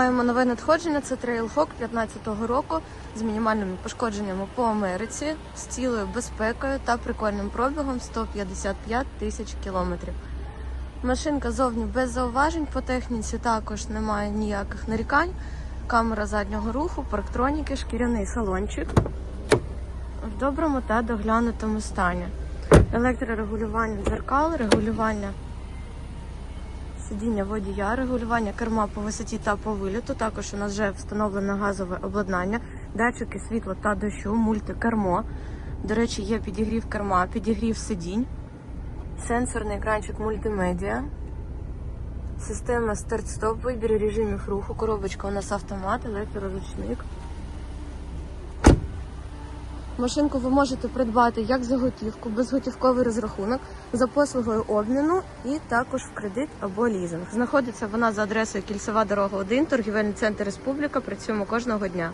Маємо нове надходження. Це Trailhawk 15-го року з мінімальними пошкодженнями по Америці, з цілою безпекою та прикольним пробігом 155 тисяч кілометрів. Машинка зовні без зауважень по техніці також немає ніяких нарікань. Камера заднього руху, парктроніки, шкіряний салончик в доброму та доглянутому стані. Електрорегулювання дзеркал, регулювання сидіння водія, регулювання керма по висоті та по виліту. Також у нас вже встановлене газове обладнання, датчики світла та дощу, мультикермо. До речі, є підігрів керма, підігрів сидінь, сенсорний екранчик мультимедіа, система старт-стоп, вибір режимів руху, коробочка у нас автомат, електроручник. Машинку ви можете придбати як за готівку, безготівковий розрахунок, за послугою обміну і також в кредит або лізинг. Знаходиться вона за адресою Кільцева дорога 1, торгівельний центр Республіка. Працюємо кожного дня.